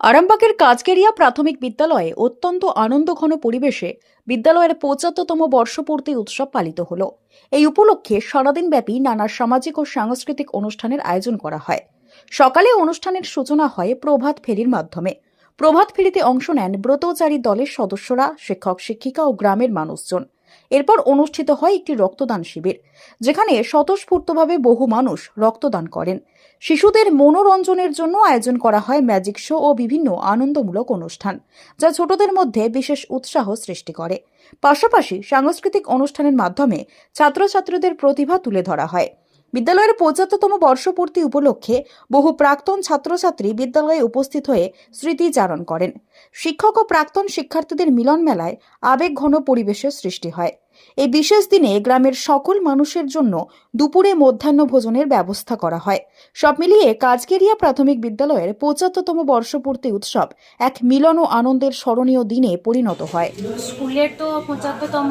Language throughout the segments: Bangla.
আরামবাগের কাজকেরিয়া প্রাথমিক বিদ্যালয়ে অত্যন্ত আনন্দঘন পরিবেশে বিদ্যালয়ের পঁচাত্তরতম বর্ষপূর্তি উৎসব পালিত হল। এই উপলক্ষে সারাদিনব্যাপী নানা সামাজিক ও সাংস্কৃতিক অনুষ্ঠানের আয়োজন করা হয়। সকালে অনুষ্ঠানের সূচনা হয় প্রভাত ফেরির মাধ্যমে। প্রভাত ফেরিতে অংশ নেন ব্রতচারী দলের সদস্যরা, শিক্ষক, শিক্ষিকা ও গ্রামের মানুষজন। এরপর অনুষ্ঠিত হয় একটি রক্তদান শিবির, যেখানে স্বতঃস্ফূর্তভাবে বহু মানুষ রক্তদান করেন। শিশুদের মনোরঞ্জনের জন্য আয়োজন করা হয় ম্যাজিক শো ও বিভিন্ন আনন্দমূলক অনুষ্ঠান, যা ছোটদের মধ্যে বিশেষ উৎসাহ সৃষ্টি করে। পাশাপাশি সাংস্কৃতিক অনুষ্ঠানের মাধ্যমে ছাত্রছাত্রীদের প্রতিভা তুলে ধরা হয়। বিদ্যালয়ের পঁচাত্তরতম বর্ষপূর্তি উপলক্ষে বহু প্রাক্তন ছাত্রছাত্রী বিদ্যালয়ে উপস্থিত হয়ে স্মৃতিচারণ করেন। শিক্ষক ও প্রাক্তন শিক্ষার্থীদের মিলন মেলায় আবেগঘন পরিবেশের সৃষ্টি হয়। এই বিশেষ দিনে গ্রামের সকল মানুষের জন্য দুপুরে মধ্যাহ্ন ভোজনের ব্যবস্থা করা হয়। সব মিলিয়ে কাজকেরিয়া প্রাথমিক বিদ্যালয়ের পঁচাত্তরতম বর্ষপূর্তি উৎসব এক মিলন ও আনন্দের স্মরণীয় দিনে পরিণত হয়। স্কুলের তো পঁচাত্তরতম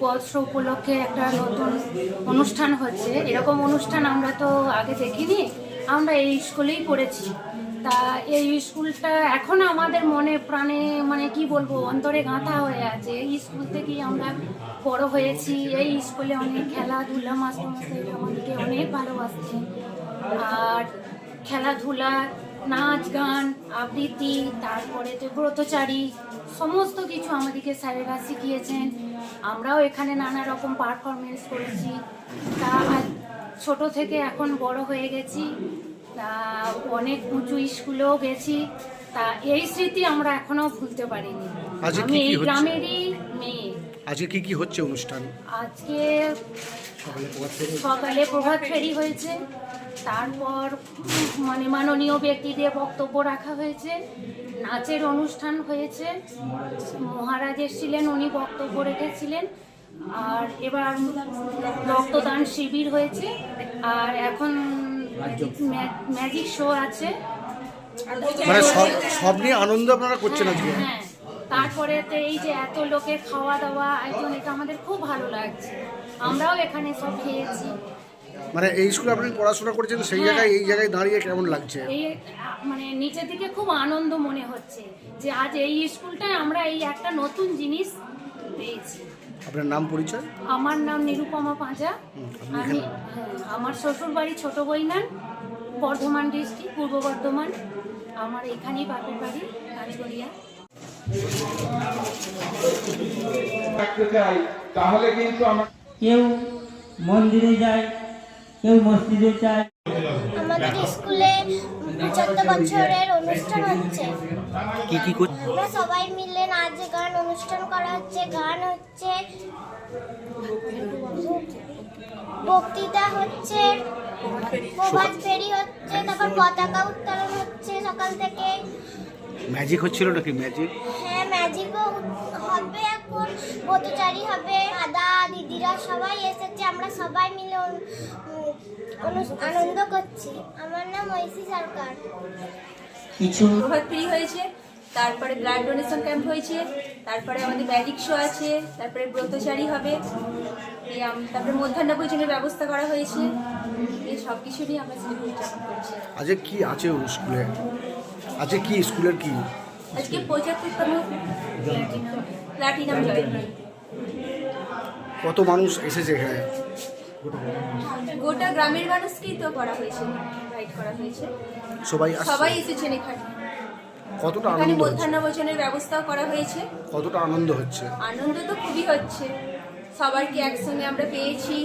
বর্ষ উপলক্ষে একটা নতুন অনুষ্ঠান হচ্ছে। এরকম অনুষ্ঠান আমরা তো আগে দেখিনি। আমরা এই স্কুলেই পড়েছি। তা এই স্কুলটা এখন আমাদের মনে প্রাণে মানে কি বলব, অন্তরে গাঁথা হয়ে আছে। এই স্কুল থেকেই আমরা বড় হয়েছি। এই স্কুলে অনেক খেলাধুলা মাস্টারমশাইরা আমাদেরকে অনেক ভালোবাসছে আর খেলাধুলা, নাচ গান, আবৃত্তি, তারপরে তো ব্রতচারী, সমস্ত কিছু আমাদেরকে স্যারেরা শিখিয়েছেন। আমরাও এখানে নানা রকম পারফরমেন্স করেছি। তা ছোট থেকে এখন বড় হয়ে গেছি। তা অনেক উঁচু স্কুলেও গেছি। তা এই স্মৃতি আমরা এখনও ভুলতে পারিনি। আমি এই গ্রামেরই মেয়ে। আজকে কি কি হচ্ছে অনুষ্ঠান? আজকে সকালে প্রভাত ফেরি? হয়েছে। তারপর মানে মাননীয় ব্যক্তিদের বক্তব্য রাখা হয়েছে। নাচের অনুষ্ঠান হয়েছে। মহারাজ এসেছিলেন উনি বক্তব্য রেখেছিলেন। আর এবার রক্তদান শিবির হয়েছে। আর এখন ম্যাজিক শো আছে। মানে সব সব নিয়ে আনন্দ আপনারা করছেন আজকে? হ্যাঁ। তারপরে তো এই যে এত লোকের খাওয়া দাওয়া আয়োজন এটা আমাদের খুব ভালো লাগছে। আমরাও এখানে সব খেয়েছি। মানে এই স্কুলে আপনি পড়াশোনা করেছেন সেই জায়গায় এই জায়গায় দাঁড়িয়ে কেমন লাগছে? এই মানে নিচে থেকে খুব আনন্দ মনে হচ্ছে যে আজ এই স্কুলটায় আমরা এই একটা নতুন জিনিস পেয়েছি। আপনার নাম পরিচয়? আমার নাম নিরুপমা পাঁজা। আমি আমার শ্বশুর বাড়ি ছোট বইনান বর্ধমান ডিস্ট্রিক্ট পূর্ব বর্ধমান। আমার এখানেই বাপের বাড়ি কাজগড়িয়া তাহলে কিন্তু আমার কেউ মন্দিরে যায় কেউ মসজিদে যায়। আমাদের স্কুলে পঁচাত্তর বছরের অনুষ্ঠান হচ্ছে। কি কি আমরা সবাই মিলে নাচ গান অনুষ্ঠান করা হচ্ছে। গান হচ্ছে বক্তৃতা হচ্ছে প্রভাত ফেরি হচ্ছে তারপর পতাকা উত্তোলন হচ্ছে সকাল থেকে। ম্যাজিক হচ্ছিল নাকি ম্যাজিক হ্যাঁ ম্যাজিকও হবে এখন। পথচারী হবে দাদা দিদিরা সবাই এসেছে আমরা সবাই মিলে আনন্দ করছি। আমার নাম ঐশী সরকার। কিছু ফ্রি হয়েছে তারপরে ব্লাড ডোনেশন ক্যাম্প হয়েছে তারপরে আমাদের ম্যাজিক শো আছে তারপরে ব্রতচারী হবে এই তারপরে মধ্যাহ্ন ভোজনের ব্যবস্থা করা হয়েছে এই সব কিছু নিয়ে আমরা স্মৃতি উদযাপন করছি। আজকে কি আছে স্কুলে? আজকে কি স্কুলের কি? আজকে পঁচাত্তরতম প্লাটিনাম জয়ন্তী কত মানুষ এসেছে এখানে? গোটা গ্রামের মানুষকেই তো করা হয়েছে ইনভাইট করা হয়েছে। সবাই সবাই এসেছেন এখানে। কতটা আনন্দ মধ্যাহ্ন ভোজনের ব্যবস্থাও করা হয়েছে। কতটা আনন্দ হচ্ছে? আনন্দ তো খুবই হচ্ছে। সবারকে একসঙ্গে আমরা পেয়েছি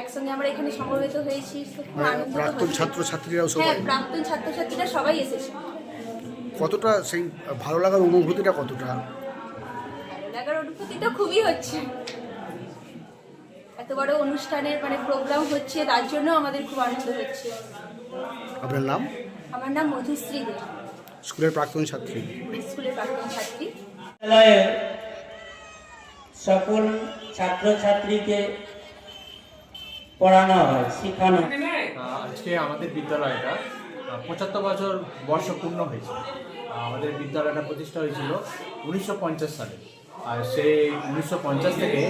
একসঙ্গে আমরা এখানে সমবেত হয়েছি। মানে প্রাক্তন হচ্ছে। ছাত্র ছাত্রীরাও হ্যাঁ সবাই প্রাক্তন ছাত্রছাত্রীরা সবাই এসেছে। কতটা সেই ভালো লাগার অনুভূতিটা কতটা? লাগার অনুভূতিটা খুবই হচ্ছে। এত বড় অনুষ্ঠানের মানে প্রোগ্রাম হচ্ছে তার জন্য আমাদের খুব আনন্দ হচ্ছে। আপনার নাম? আমার নাম মধুশ্রী দে। স্কুলের প্রাক্তন ছাত্রী। স্কুলের প্রাক্তন ছাত্রী। বিদ্যালয়ে সকল ছাত্রছাত্রীকে পড়ানো হয় শেখানো হয়। আজকে আমাদের বিদ্যালয়টা পঁচাত্তর বছর বর্ষ পূর্ণ হয়েছে। আমাদের বিদ্যালয়টা প্রতিষ্ঠা হয়েছিল উনিশশো পঞ্চাশ সালে। আর সেই উনিশশো পঞ্চাশ থেকে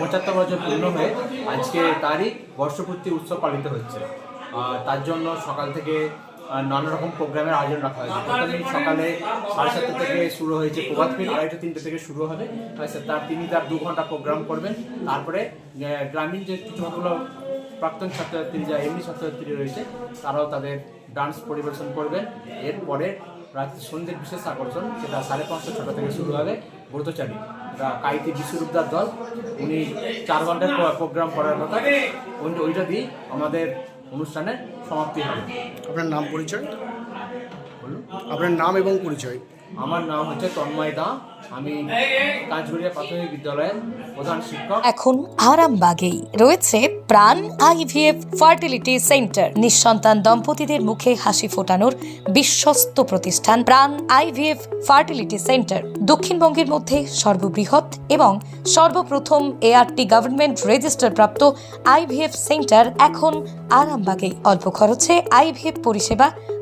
পঁচাত্তর বছর পূর্ণ হয়ে আজকে তারই বর্ষপূর্তি উৎসব পালিত হচ্ছে। তার জন্য সকাল থেকে নানা রকম প্রোগ্রামের আয়োজন রাখা হয়েছে। প্রথমেই সকালে সাড়ে সাতটা থেকে শুরু হয়েছে প্রভাত ফেরি, আড়াইটা, তিনটে থেকে শুরু হবে। তার তিনি তার দু ঘণ্টা প্রোগ্রাম করবেন। তারপরে গ্রামীণ যে কিছুগুলো প্রাক্তন ছাত্রছাত্রী যা এমনি ছাত্রছাত্রী রয়েছে তারাও তাদের ডান্স পরিবেশন করবেন। এরপরে রাত্রি সন্ধ্যের বিশেষ আকর্ষণ সেটা সাড়ে পাঁচটা ছটা থেকে শুরু হবে ব্রতচারী। এটা কাইতি বিশ্বরূপদার দল। উনি চার ঘণ্টার প্রোগ্রাম করার কথা। ওইটা দিয়ে আমাদের অনুষ্ঠানের সমাপ্তি হবে। আপনার নাম পরিচয়? বলুন। আপনার নাম এবং পরিচয়? আমার নাম হচ্ছে তন্ময় দা। আমি কাঁচগড়িয়া প্রাথমিক বিদ্যালয়ের প্রধান শিক্ষক। এখন আরামবাগেই রয়েছে প্রাণ আইভিএফ ফার্টিলিটি সেন্টার। নিঃসন্তান দম্পতিদের মুখে হাসি ফোটানোর বিশ্বস্ত প্রতিষ্ঠান প্রাণ আইভিএফ ফার্টিলিটি সেন্টার। দক্ষিণবঙ্গের মধ্যে সর্ববৃহৎ এবং সর্বপ্রথম এআরটি গভর্নমেন্ট রেজিস্টার প্রাপ্ত আইভিএফ সেন্টার এখন আরামবাগেই। অল্প খরচে আইভিএফ পরিষেবা